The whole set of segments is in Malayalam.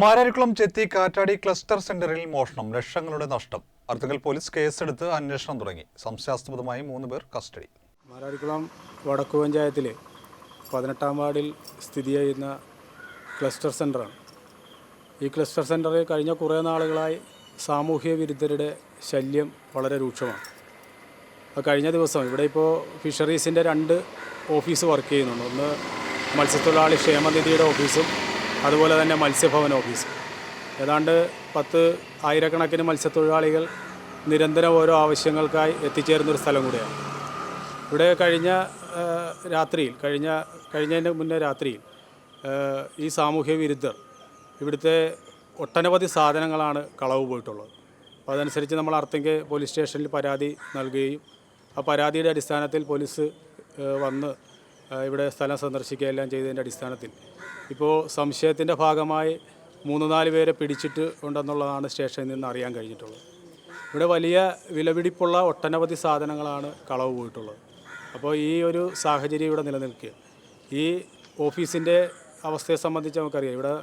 മാരാരിക്കുളം ചെത്തി കാറ്റാടി ക്ലസ്റ്റർ സെന്ററിൽ മോഷണം ലക്ഷങ്ങളുടെ നഷ്ടം. അർത്തുങ്കൽ പോലീസ് കേസെടുത്ത് അന്വേഷണം തുടങ്ങി. സംശയാസ്പദമായി മൂന്ന് പേർ കസ്റ്റഡി. മാരാരിക്കുളം വടക്കു പഞ്ചായത്തിൽ പതിനെട്ടാം വാർഡിൽ സ്ഥിതി ചെയ്യുന്ന ക്ലസ്റ്റർ സെന്ററാണ് ഈ ക്ലസ്റ്റർ സെന്ററിൽ കഴിഞ്ഞ കുറേ നാളുകളായി സാമൂഹ്യ വിരുദ്ധരുടെ ശല്യം വളരെ രൂക്ഷമാണ്. കഴിഞ്ഞ ദിവസം ഇവിടെ ഇപ്പോൾ ഫിഷറീസിന്റെ രണ്ട് ഓഫീസ് വർക്ക് ചെയ്യുന്നുണ്ട്. ഒന്ന് മത്സ്യത്തൊഴിലാളി ക്ഷേമനിധിയുടെ ഓഫീസും അതുപോലെ തന്നെ മത്സ്യഭവൻ ഓഫീസ്. ഏതാണ്ട് പത്ത് ആയിരക്കണക്കിന് മത്സ്യത്തൊഴിലാളികൾ നിരന്തരം ഓരോ ആവശ്യങ്ങൾക്കായി എത്തിച്ചേരുന്നൊരു സ്ഥലം കൂടിയാണ്. ഇവിടെ കഴിഞ്ഞ രാത്രിയിൽ കഴിഞ്ഞ കഴിഞ്ഞതിന് മുന്നേ രാത്രിയിൽ ഈ സാമൂഹ്യ വിരുദ്ധർ ഇവിടുത്തെ ഒട്ടനവധി സാധനങ്ങളാണ് കളവ് പോയിട്ടുള്ളത്. അപ്പോൾ അതനുസരിച്ച് നമ്മൾ അർത്തിങ്ക് പോലീസ് സ്റ്റേഷനിൽ പരാതി നൽകുകയും ആ പരാതിയുടെ അടിസ്ഥാനത്തിൽ പോലീസ് വന്ന് ഇവിടെ സ്ഥലം സന്ദർശിക്കുകയെല്ലാം ചെയ്തതിന്റെ അടിസ്ഥാനത്തിൽ ഇപ്പോൾ സംശയത്തിന്റെ ഭാഗമായി മൂന്ന് നാല് പേരെ പിടിച്ചിട്ട് ഉണ്ടെന്നുള്ളതാണ് സ്റ്റേഷനിൽ നിന്ന് അറിയാൻ കഴിഞ്ഞിട്ടുള്ളത്. ഇവിടെ വലിയ വിലപിടിപ്പുള്ള ഒട്ടനവധി സാധനങ്ങളാണ് കളവ് പോയിട്ടുള്ളത്. അപ്പോൾ ഈ ഒരു സാഹചര്യം ഇവിടെ നിലനിൽക്കുക. ഈ ഓഫീസിന്റെ അവസ്ഥയെ സംബന്ധിച്ച് നമുക്കറിയാം. ഇവിടെ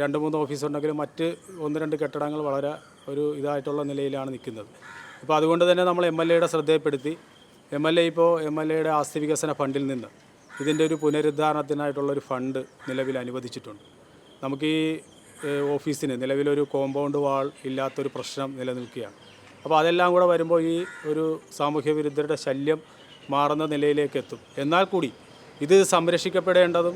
രണ്ട് മൂന്ന് ഓഫീസുണ്ടെങ്കിലും മറ്റ് ഒന്ന് രണ്ട് കെട്ടിടങ്ങൾ വളരെ ഒരു ഇതായിട്ടുള്ള നിലയിലാണ് നിൽക്കുന്നത്. അപ്പോൾ അതുകൊണ്ട് തന്നെ നമ്മൾ എം എൽ എയുടെ ശ്രദ്ധയപ്പെടുത്തി. എം എൽ എ ഇപ്പോൾ എം എൽ എയുടെ ആസ്തി വികസന ഫണ്ടിൽ നിന്ന് ഇതിന്റെ ഒരു പുനരുദ്ധാരണത്തിനായിട്ടുള്ളൊരു ഫണ്ട് നിലവിൽ അനുവദിച്ചിട്ടുണ്ട്. നമുക്ക് ഈ ഓഫീസിന് നിലവിലൊരു കോമ്പൗണ്ട് വാൾ ഇല്ലാത്തൊരു പ്രശ്നം നിലനിൽക്കുകയാണ്. അപ്പോൾ അതെല്ലാം കൂടെ വരുമ്പോൾ ഈ ഒരു സാമൂഹ്യ വിരുദ്ധരുടെ ശല്യം മാറുന്ന നിലയിലേക്ക് എത്തും. എന്നാൽ കൂടി ഇത് സംരക്ഷിക്കപ്പെടേണ്ടതും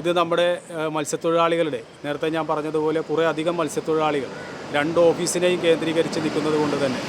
ഇത് നമ്മുടെ മത്സ്യത്തൊഴിലാളികളുടെ നേരത്തെ ഞാൻ പറഞ്ഞതുപോലെ കുറേ അധികം മത്സ്യത്തൊഴിലാളികൾ രണ്ട് ഓഫീസിനെയും കേന്ദ്രീകരിച്ച് നിൽക്കുന്നത് കൊണ്ട് തന്നെ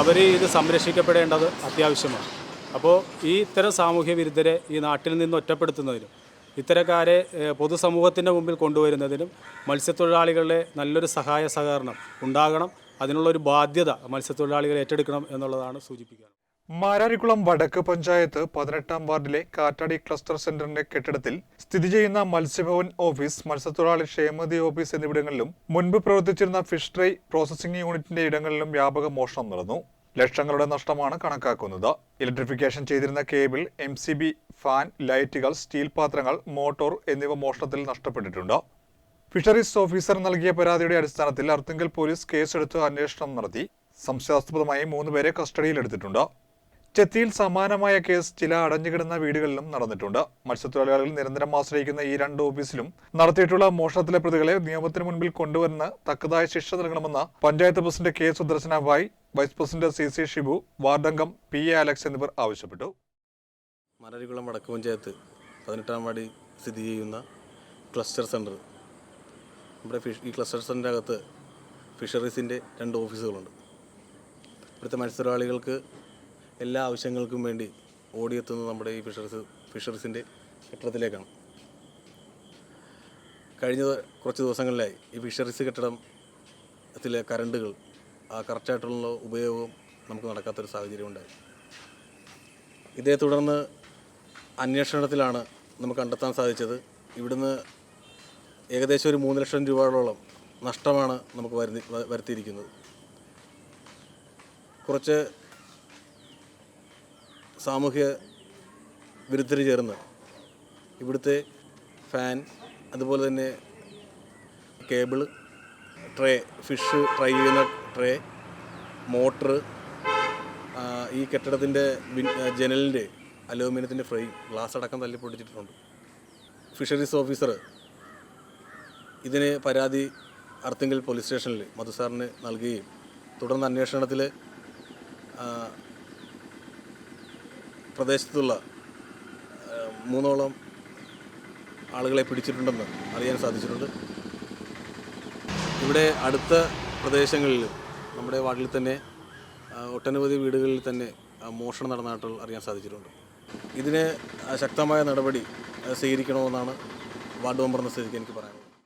അവർ ഇത് സംരക്ഷിക്കപ്പെടേണ്ടത് അത്യാവശ്യമാണ്. അപ്പോൾ ഈ ഇത്തരം സാമൂഹ്യ വിരുദ്ധരെ ഈ നാട്ടിൽ നിന്ന് ഒറ്റപ്പെടുത്തുന്നതിനും ഇത്തരക്കാരെ പൊതുസമൂഹത്തിന്റെ മുമ്പിൽ കൊണ്ടുവരുന്നതിനും മത്സ്യത്തൊഴിലാളികളുടെ നല്ലൊരു സഹായ സഹകരണം ഉണ്ടാകണം. അതിനുള്ളൊരു ബാധ്യത മത്സ്യത്തൊഴിലാളികൾ ഏറ്റെടുക്കണം എന്നുള്ളതാണ് സൂചിപ്പിക്കുന്നത്. മാരാരിക്കുളം വടക്ക് പഞ്ചായത്ത് പതിനെട്ടാം വാർഡിലെ കാറ്റാടി ക്ലസ്റ്റർ സെന്ററിന്റെ കെട്ടിടത്തിൽ സ്ഥിതി ചെയ്യുന്ന മത്സ്യഭവൻ ഓഫീസ് മത്സ്യത്തൊഴിലാളി ക്ഷേമനിധി ഓഫീസ് എന്നിവിടങ്ങളിലും മുൻപ് പ്രവർത്തിച്ചിരുന്ന ഫിഷ് ട്രൈ പ്രോസസിംഗ് യൂണിറ്റിന്റെ ഇടങ്ങളിലും വ്യാപക മോഷണം നടന്നു. ലക്ഷങ്ങളുടെ നഷ്ടമാണ് കണക്കാക്കുന്നത്. ഇലക്ട്രിഫിക്കേഷൻ ചെയ്തിരുന്ന cable M C B fan ലൈറ്റുകൾ സ്റ്റീൽ പാത്രങ്ങൾ മോട്ടോർ എന്നിവ മോഷണത്തിൽ നഷ്ടപ്പെട്ടിട്ടുണ്ട്. ഫിഷറീസ് ഓഫീസർ നൽകിയ പരാതിയുടെ അടിസ്ഥാനത്തിൽ അർത്തുങ്കൽ പോലീസ് കേസെടുത്ത് അന്വേഷണം നടത്തി. സംശയാസ്പദമായി മൂന്നുപേരെ കസ്റ്റഡിയിലെടുത്തിട്ടുണ്ട്. ചെത്തിയിൽ സമാനമായ കേസ് ചില അടഞ്ഞുകിടന്ന വീടുകളിലും നടന്നിട്ടുണ്ട്. മത്സ്യത്തൊഴിലാളികൾ നിരന്തരം ആശ്രയിക്കുന്ന ഈ രണ്ട് ഓഫീസിലും നടത്തിയിട്ടുള്ള മോഷണത്തിലെ പ്രതികളെ നിയമത്തിന് മുൻപിൽ കൊണ്ടുവരുന്ന തക്കതായ ശിക്ഷ നൽകണമെന്ന് panchayat president K Sudarshana Bhai vice president C C Shibu വാർഡംഗം P A Alex എന്നിവർ ആവശ്യപ്പെട്ടു. മരരികുളം വടക്ക് പഞ്ചായത്ത് പതിനെട്ടാം വാർഡിൽ സ്ഥിതി ചെയ്യുന്ന ക്ലസ്റ്റർ സെന്റർ. നമ്മുടെ ഫിഷ് ഈ ക്ലസ്റ്റർ സെന്ററിന്റെ അകത്ത് ഫിഷറീസിന്റെ രണ്ട് ഓഫീസുകളുണ്ട്. ഇവിടുത്തെ മത്സ്യത്തൊഴിലാളികൾക്ക് എല്ലാ ആവശ്യങ്ങൾക്കും വേണ്ടി ഓടിയെത്തുന്നത് നമ്മുടെ ഈ ഫിഷറീസ് ഫിഷറീസിന്റെ കെട്ടിടത്തിലേക്കാണ്. കഴിഞ്ഞ കുറച്ച് ദിവസങ്ങളിലായി ഈ ഫിഷറീസ് കെട്ടിടത്തിലെ കറണ്ടുകൾ ആ കറക്റ്റായിട്ടുള്ള ഉപയോഗവും നമുക്ക് നടക്കാത്തൊരു സാഹചര്യം ഉണ്ടായി. ഇതേ തുടർന്ന് അന്വേഷണത്തിലാണ് നമുക്ക് കണ്ടെത്താൻ സാധിച്ചത്. ഇവിടുന്ന് ഏകദേശം ഒരു മൂന്ന് ലക്ഷം രൂപയോളം നഷ്ടമാണ് നമുക്ക് വരുത്തി വരുത്തിയിരിക്കുന്നത്. കുറച്ച് സാമൂഹ്യ വിരുദ്ധർ ചേർന്ന് ഇവിടുത്തെ ഫാൻ അതുപോലെ തന്നെ കേബിൾ ട്രേ ഫിഷ് ട്രൈ ചെയ്യുന്ന ട്രേ മോട്ടറ് ഈ കെട്ടിടത്തിന്റെ ജനലിന്റെ അലൂമിനിയത്തിന്റെ ഫ്രെയിം ഗ്ലാസ് അടക്കം തല്ലി പൊട്ടിച്ചിട്ടുണ്ട്. ഫിഷറീസ് ഓഫീസർ ഇതിന് പരാതി അർത്തിങ്കൽ പോലീസ് സ്റ്റേഷനിൽ മധുസാറിന് നൽകുകയും തുടർന്ന് അന്വേഷണത്തിൽ പ്രദേശത്തുള്ള മൂന്നോളം ആളുകളെ പിടിച്ചിട്ടുണ്ടെന്ന് അറിയാൻ സാധിച്ചിട്ടുണ്ട്. ഇവിടെ അടുത്ത പ്രദേശങ്ങളിൽ നമ്മുടെ വാർഡിൽ തന്നെ ഒട്ടനവധി വീടുകളിൽ തന്നെ മോഷണം നടന്നതായിട്ട് അറിയാൻ സാധിച്ചിട്ടുണ്ട്. ഇതിന് ശക്തമായ നടപടി സ്വീകരിക്കണമെന്നാണ് വാർഡ് മെമ്പർ എന്ന സ്ഥിതിക്ക് എനിക്ക് പറയാനുള്ളത്.